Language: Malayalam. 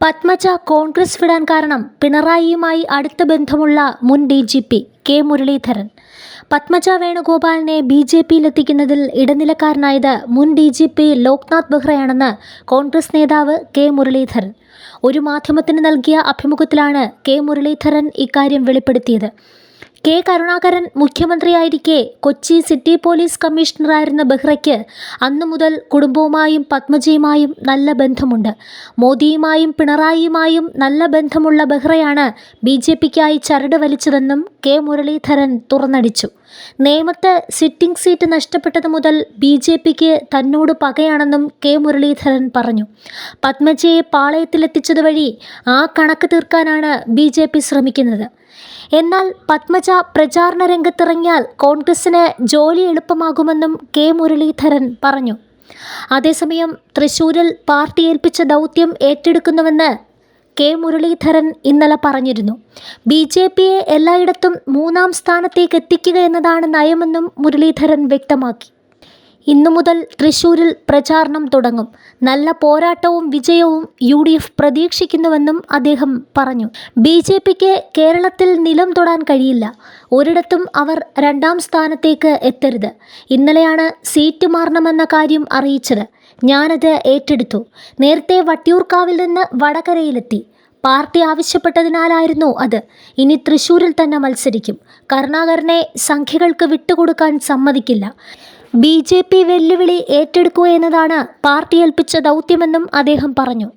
പത്മജ കോൺഗ്രസ് വിടാൻ കാരണം പിണറായിയുമായി അടുത്ത ബന്ധമുള്ള മുൻ D G P K Muraleedharan. Padmaja വേണുഗോപാലിനെ B J പിയിലെത്തിക്കുന്നതിൽ ഇടനിലക്കാരനായത് മുൻ ഡി ജി പി ലോക്നാഥ് ബെഹ്റയാണെന്ന് കോൺഗ്രസ് നേതാവ് കെ മുരളീധരൻ. ഒരു മാധ്യമത്തിന് നൽകിയ അഭിമുഖത്തിലാണ് കെ മുരളീധരൻ ഇക്കാര്യം വെളിപ്പെടുത്തിയത്. കെ കരുണാകരൻ മുഖ്യമന്ത്രിയായിരിക്കെ കൊച്ചി സിറ്റി പോലീസ് കമ്മീഷണറായിരുന്ന ബെഹ്റയ്ക്ക് അന്നു മുതൽ കുടുംബവുമായും പത്മജയുമായും നല്ല ബന്ധമുണ്ട്. മോദിയുമായും പിണറായിയുമായും നല്ല ബന്ധമുള്ള ബെഹ്റയാണ് ബി ജെ പിക്കായി ചരട് വലിച്ചതെന്നും കെ മുരളീധരൻ തുറന്നടിച്ചു. നേമത്ത് സിറ്റിംഗ് സീറ്റ് നഷ്ടപ്പെട്ടത് മുതൽ ബി ജെ പിക്ക് തന്നോട് പകയാണെന്നും കെ മുരളീധരൻ പറഞ്ഞു. പത്മജയെ പാളയത്തിലെത്തിച്ചത് വഴി ആ കണക്ക് തീർക്കാനാണ് ബി ജെ പി ശ്രമിക്കുന്നത്. എന്നാൽ പത്മജ പ്രചാരണ രംഗത്തിറങ്ങിയാൽ കോൺഗ്രസിന് ജോലി എളുപ്പമാകുമെന്നും കെ മുരളീധരൻ പറഞ്ഞു. അതേസമയം തൃശൂരിൽ പാർട്ടി ഏൽപ്പിച്ച ദൗത്യം ഏറ്റെടുക്കുന്നുവെന്ന് കെ മുരളീധരൻ ഇന്നലെ പറഞ്ഞിരുന്നു. ബി ജെ പിയെ എല്ലായിടത്തും മൂന്നാം സ്ഥാനത്തേക്ക് എത്തിക്കുക എന്നതാണ് നയമെന്നും മുരളീധരൻ വ്യക്തമാക്കി. ഇന്നു മുതൽ തൃശൂരിൽ പ്രചാരണം തുടങ്ങും. നല്ല പോരാട്ടവും വിജയവും യു ഡി എഫ് പ്രതീക്ഷിക്കുന്നുവെന്നും അദ്ദേഹം പറഞ്ഞു. ബി ജെ പിക്ക് കേരളത്തിൽ നിലം തൊടാൻ കഴിയില്ല. ഒരിടത്തും അവർ രണ്ടാം സ്ഥാനത്തേക്ക് എത്തരുത്. ഇന്നലെയാണ് സീറ്റ് മാറണമെന്ന കാര്യം അറിയിച്ചത്. ഞാനത് ഏറ്റെടുത്തു. നേരത്തെ വട്ടിയൂർക്കാവിൽ നിന്ന് വടകരയിലെത്തി. പാർട്ടി ആവശ്യപ്പെട്ടതിനാലായിരുന്നു അത്. ഇനി തൃശൂരിൽ തന്നെ മത്സരിക്കും. കരുണാകരനെ സംഖ്യകൾക്ക് വിട്ടുകൊടുക്കാൻ സമ്മതിക്കില്ല. ബി ജെ പി വെല്ലുവിളി ഏറ്റെടുക്കുക എന്നതാണ് പാർട്ടി ഏൽപ്പിച്ച ദൗത്യമെന്നും അദ്ദേഹം പറഞ്ഞു.